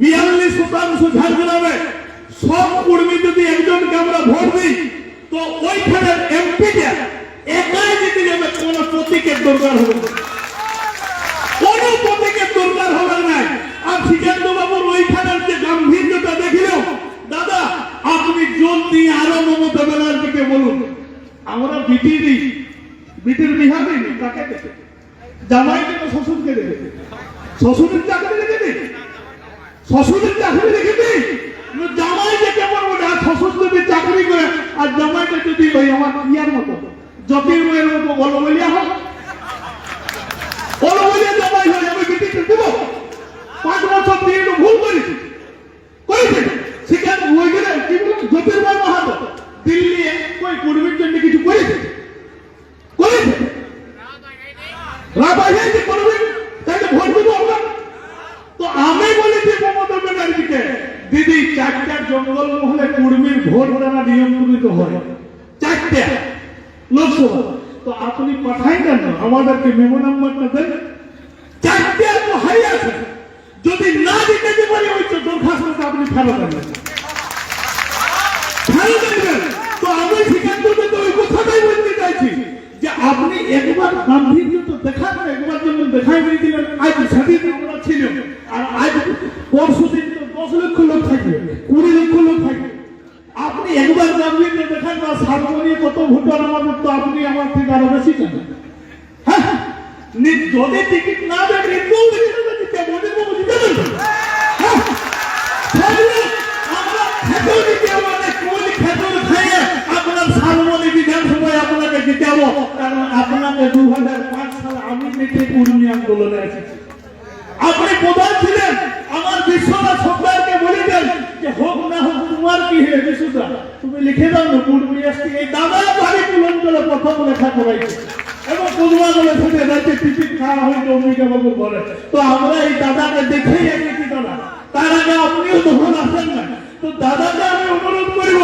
বিয়াল্লিশ শতাংশ ঝাড়গ্রামে সব কর্মী যদি একজনকে আমরা ভোট দিই, তো ওইখানের এমপিটা একাই জিতে যাবে, কোনো প্রতীকের দরকার হবে। কোনো প্রতীকের দরকার হবে না। আর সিদ্ধান্ত বাবুর ওইখানের যে গাম্ভীর্যতা দেখিলেও, দাদা, আপনি জোর দিয়ে আরও মমতা ব্যানার্জিকে বলুন। আমরা বিটি দিই বিটির বিহা দিই দেবে জামাইকে শ্বশুরকে দেবে শ্বশুরের চাকরি রেখে দিই শ্বশুরের চাকরি দিই জামাইকে কেমন বলে আর শ্বশুর চাকরি করে। আর জামাইকে যদি ভাই আমার ইয়ার মতো জ্যোতির্ময়ের মতো বলো বলিয়া হয় বলো বলিয়া জামাই হয়ে যাবে বিটিকে দেব। পাঁচ বছর দিয়ে ভুল করেছি। করেছি। সেখানে হয়ে গেলে কি বলে জ্যোতির্ময় মাহাতো দিল্লি কই কুড়মির জন্য কিছু করেছে করেছে রাবাইয়াজি করবেন তাহলে ভোট দেবো আমরা তো আমি বলেছি মমতা ব্যানার্জিকে দিদি চারটা জঙ্গল মহলে কুর্মীর ভোট দেওয়া নিয়ন্ত্রিত হয়। চারটা। লোকসভা। তো আপনি পাঠাই কেন আমাদেরকে মেমো নাম্বারটা দেন। চারটে তো আছে। যদি না দিতে পারি ওই তো দরখাস্তটা আপনি ফেরত আনবেন। তো আমি তো ওই কথাটাই বলতে চাইছি যে আপনি একবার গাম্ভীর্য তো দেখান না, একবার যেমন দেখাই দিলেন আজ সেদিন আমরা আর আজ পরশু দিন তো দশ লক্ষ লোক থাকবে কুড়ি লক্ষ লোক থাকবে আপনি একবার গাম্ভীর্য দেখান না সার্বনীয় কত ভোটার আমাদের তো আপনি আমার থেকে আরও বেশি জানেন। হ্যাঁ যদি টিকিট না দেন কিন্তু দিতে মনে করব দিতে হ্যাঁ। দিতে কোন খেতেও খাইয়ে আপনার সার্বনী বিধানসভায় আপনাকে জিতাবো কারণ আপনাকে দু হাজার পাঁচ সালে আমি আপনি প্রধান ছিলেন? লিখে দাও পূর্বী আসছি। এই দাদা বাড়ি কুলঞ্চলে প্রথম লেখা করাইছে এবং পূর্বা বলে, শুনে টিকিট খাওয়া ঘরে। তো আমরা এই দাদাকে দেখেই এসেছি দাদা তার আগে আপনিও তখন আসেন না তো দাদাকে আমি অনুরোধ করব,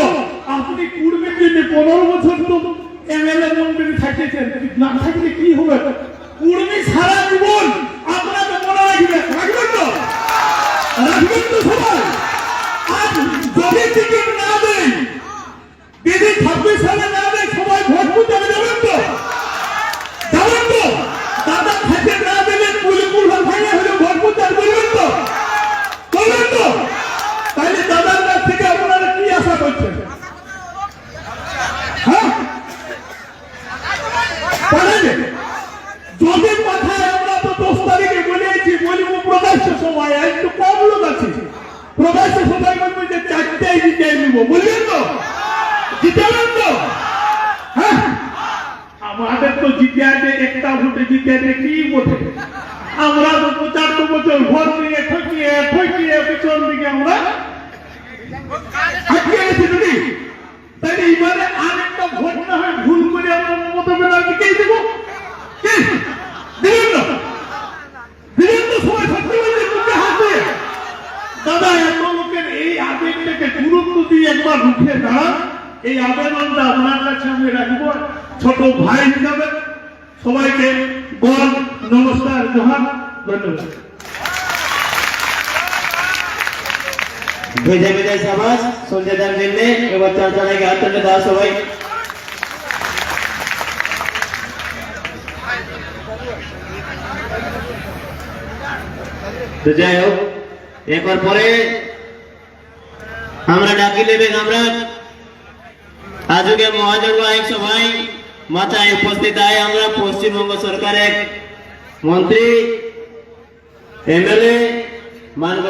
আপনি পূর্বের জন্য পনেরো বছর তো এমএলএ মন্ত্রী থাকিয়েছেন না থাকলে কি হবে কুর্মী সারা জীবন আপনাকে মনে রাখবে রাখবেন তো রাখবেন তো সবাই আজ যদি টিকিট না দেয় দিদি ছাব্বিশ সালে না দেয় সবাই ভোট বুঝতে যাবেন তো যাবেন তো দাদা খেতে না দিলে কুলকুল ভাঙা হলে ভোট বুঝতে করবেন তো করবেন তো তাহলে দাদার কাছ থেকে আপনারা কি আশা করছেন হ্যাঁ পাঠাবে যদি পাঠায় আমরা তো দশ তারিখে বলেছি বলব প্রকাশ্য সময় একটু কম লোক আছে প্রকাশ্য সময় বলব যে চারটাই জিতে নিব বুঝলেন তো জিতাবেন তো হ্যাঁ আমাদের তো জিতে আছে একটা ভোটে জিতে আছে কি বটে আমরা তো পঁচাত্তর বছর ভোট দিয়ে ঠকিয়ে ঠকিয়ে পিছন দিকে আমরা হাঁটিয়ে গেছি দিদি আর একটা ভোট না হয় ভুল করে আমরা মমতা ব্যানার্জিকেই দেবো। কি? দিবেন না? দিবেন তো সবাই সত্যি বলছে মুখে হাত দাদা, এত লোকের এই আবেগটাকে গুরুত্ব দিয়ে একবার রুখে দাঁড়ান। এই আবেদনটা আপনার কাছে আমি রাখব। ছোট ভাই হিসাবে সবাইকে বল নমস্কার জোহার ধন্যবাদ। আমরা ডাকি নেবেন আমরা। আজকে মহাজন সবাই মাথায় উপস্থিত আয় আমরা পশ্চিমবঙ্গ সরকারের মন্ত্রী এমএলএ মানব